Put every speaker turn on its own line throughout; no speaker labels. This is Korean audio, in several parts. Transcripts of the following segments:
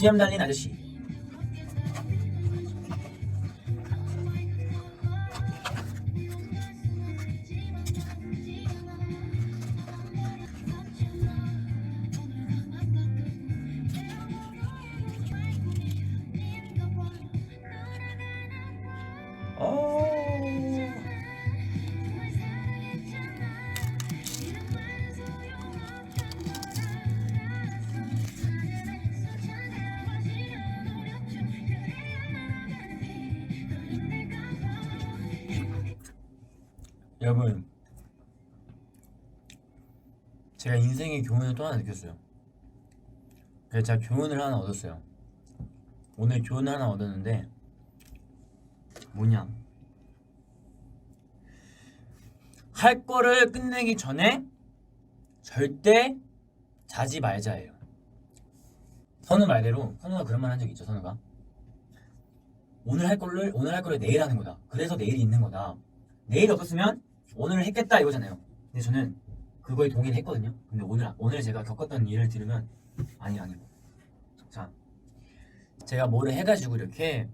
수염 달린 아저씨. 여러분, 제가 인생의 교훈을 또 하나 느꼈어요. 그래서 제가 교훈을 하나 얻었어요. 오늘 교훈을 하나 얻었는데 뭐냐? 할 거를 끝내기 전에 절대 자지 말자예요. 선우 말대로 선우가 그런 말 한 적 있죠. 선우가 오늘 할 거를 오늘 할 거를 내일 하는 거다. 그래서 내일이 있는 거다. 내일 없었으면 오늘 했겠다 이거잖아요. 근데 저는 그거에 동의를 했거든요. 근데 오늘 오늘 제가 겪었던 일을 들으면 아니 아니. 자, 제가 뭐를 해가지고 이렇게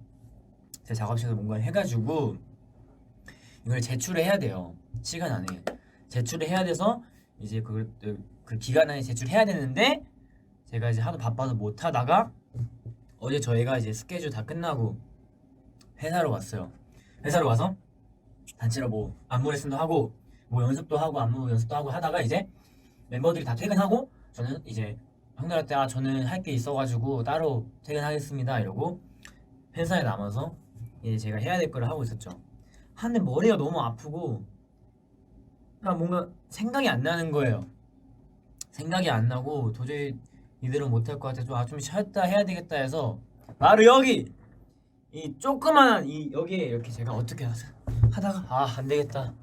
제 작업실에서 뭔가를 해가지고 이걸 제출을 해야 돼요. 시간 안에 제출을 해야 돼서 이제 그걸 그, 그 기간 안에 제출해야 되는데 제가 이제 하도 바빠서 못 하다가 어제 저희가 이제 스케줄 다 끝나고 회사로 왔어요. 회사로 와서 단체로 뭐 안무 레슨도 하고 뭐 연습도 하고 안무 연습도 하고 하다가 이제 멤버들이 다 퇴근하고 저는 이제 형들한테 아 저는 할 게 있어가지고 따로 퇴근하겠습니다 이러고 회사에 남아서 이제 제가 해야 될 거를 하고 있었죠. 하는데 머리가 너무 아프고 그러니까 뭔가 생각이 안 나는 거예요. 생각이 안 나고 도저히 이대로 못할 것 같아서 아좀 쉬었다 해야 되겠다 해서 바로 여기 이 조그만한 이 여기에 이렇게 제가 어떻게 하세요? 하다가. 아 안 되겠다.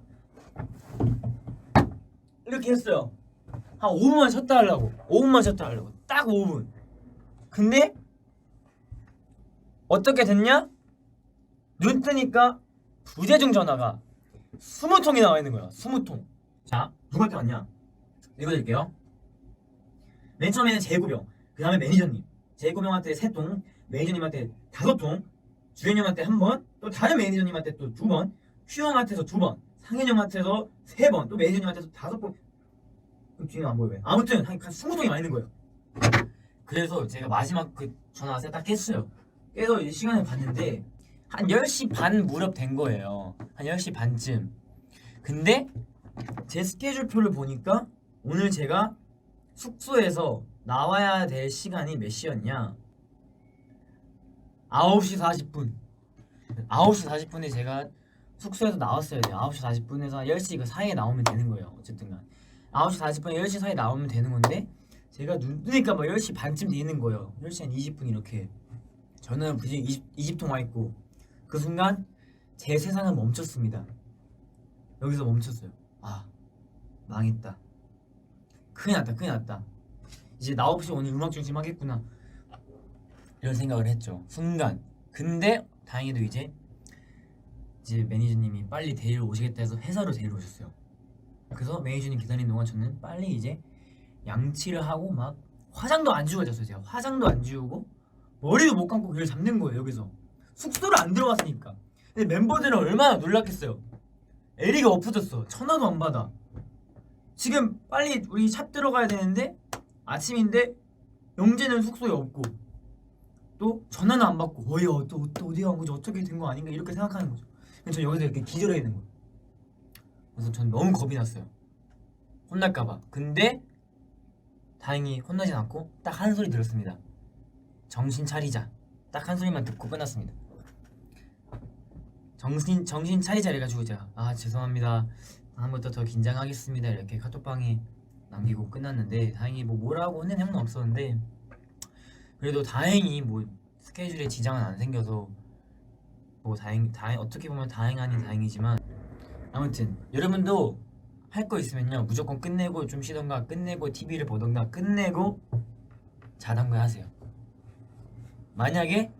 이렇게 했어요. 한 5분만 쉬었다 하려고. 5분만 쉬었다 하려고. 딱 5분. 근데 어떻게 됐냐? 눈 뜨니까 부재중 전화가 20통이 나와 있는 거야. 20통. 자 누구한테 왔냐? 읽어드릴게요. 맨 처음에는 재구병 그 다음에 매니저님. 재구병한테 3통 매니저님한테 5통 주현 형한테 한 번, 또 다른 매니저님한테 또 두 번, 휘 형한테서 두 번, 상현 형한테서 세 번, 또 매니저님한테서 다섯 번. 그럼 뒤는 안 보여 왜? 아무튼 한, 한 20통이 와 있는 거예요. 그래서 제가 마지막 그 전화 때딱 깼어요. 깨서 이제 시간을 봤는데 한 10시 반 무렵 된 거예요. 한 10시 반쯤. 근데 제 스케줄표를 보니까 오늘 제가 숙소에서 나와야 될 시간이 몇 시였냐? 9시 40분 9시 40분에 제가 숙소에서 나왔어야 돼요 9시 40분에서 10시 그 사이에 나오면 되는 거예요. 어쨌든 간. 9시 40분 10시 사이에 나오면 되는 건데 제가 눈 뜨니까 막 10시 반쯤 되는 거예요. 10시 한 20분 이렇게. 저는 부지 20, 20통 와 있고 그 순간 제 세상은 멈췄습니다. 여기서 멈췄어요. 아 망했다. 큰일 났다 큰일 났다. 이제 나 없이 오늘 음악 중심 하겠구나. 이런 생각을 했죠. 순간. 근데 다행히도 이제 이제 매니저님이 빨리 데리러 오시겠다 해서 회사로 데리러 오셨어요. 그래서 매니저님 기다리는 동안 저는 빨리 이제 양치를 하고 막 화장도 안 지워졌어요. 제가 화장도 안 지우고 머리도 못 감고 그걸 잡는 거예요. 여기서 숙소를 안 들어갔으니까. 근데 멤버들은 얼마나 놀랐겠어요. 에리가 엎어졌어. 전화도 안 받아. 지금 빨리 우리 샵 들어가야 되는데 아침인데 영재는 숙소에 없고 또 전화는 안 받고 어이 어, 또, 또 어디 간 거지 어떻게 된 거 아닌가 이렇게 생각하는 거죠 그래서 여기서 이렇게 기절해 있는 거예요. 그래서 전 너무 겁이 났어요. 혼날까봐. 근데 다행히 혼나진 않고 딱 한 소리 들었습니다. 정신 차리자. 딱 한 소리만 듣고 끝났습니다. 정신 정신 차리자 이래가지고 제가 아 죄송합니다. 다음부터 더 긴장하겠습니다. 이렇게 카톡방에 남기고 끝났는데 다행히 뭐 뭐라고 혼낸 형은 없었는데 그래도 다행히 뭐 스케줄에 지장은 안 생겨서 뭐 다행 다행 어떻게 보면 다행 아닌 다행이지만 아무튼 여러분도 할 거 있으면요 무조건 끝내고 좀 쉬던가 끝내고 TV를 보던가 끝내고 자던가 하세요. 만약에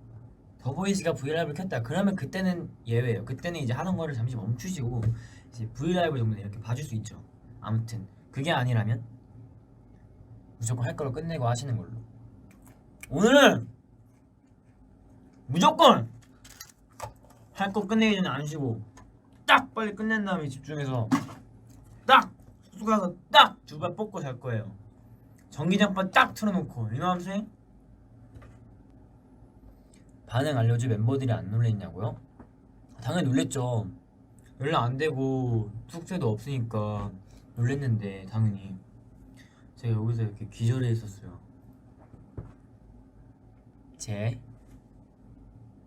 더보이즈가 브이라이브를 켰다 그러면 그때는 예외예요. 그때는 이제 하던 거를 잠시 멈추시고 이제 브이라이브 정도는 이렇게 봐줄 수 있죠. 아무튼 그게 아니라면 무조건 할 거를 끝내고 하시는 걸로. 오늘은 무조건 할 거 끝내기 전에 안 쉬고 딱 빨리 끝낸 다음에 집중해서 딱 숙소 가서 딱 두발 뻗고 잘 거예요. 전기장판 딱 틀어놓고 이놈생 반응 알려줘 멤버들이 안 놀랬냐고요? 당연히 놀랬죠. 연락 안 되고 숙제도 없으니까 놀랬는데 당연히 제가 여기서 이렇게 기절해 있었어요. 제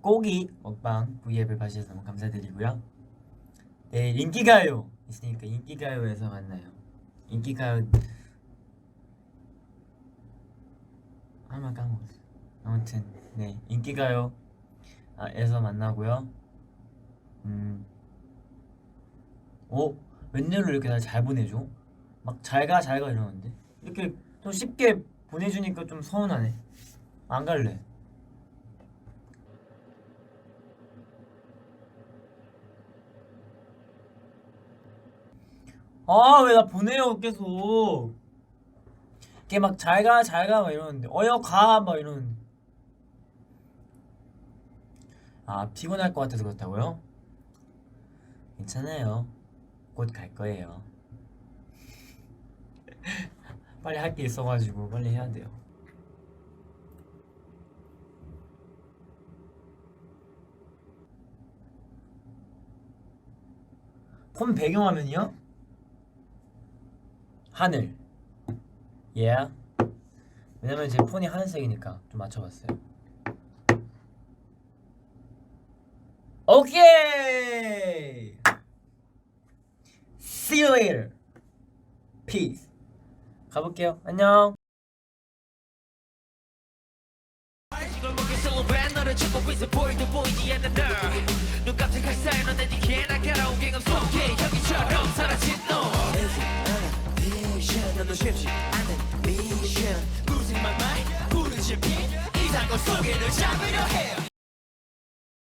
고기 먹방 V앱을 봐주셔서 너무 감사드리고요. 내일 인기가요 있으니까 인기가요에서 만나요. 인기가요 한말 까먹었어. 아무튼 네 인기가요 아, 에서 만나고요. 음, 오 웬일로 이렇게 날 잘 보내줘? 막 잘가 잘가 이러는데 이렇게 좀 쉽게 보내주니까 좀 서운하네. 안 갈래. 아 왜 나 보내요 계속. 이게 막 잘가 잘가 막 이러는데. 어여 가막 이러는데. 아 피곤할 것 같아서 그렇다고요? 괜찮아요. 곧 갈 거예요. 빨리 할 게 있어가지고 빨리 해야 돼요. 폰 배경화면이요? 하늘. Yeah. 왜냐면 제 폰이 하늘색이니까 좀 맞춰봤어요. 오케이 See you later. Peace. 가볼게요. 안녕.
보이지 않는 널눈 깜짝할 사이 넌 내게 날카로운 갱업 속에 쉽지 않은 미션. Losing my mind 피 이상한 속에 널 잡으려 해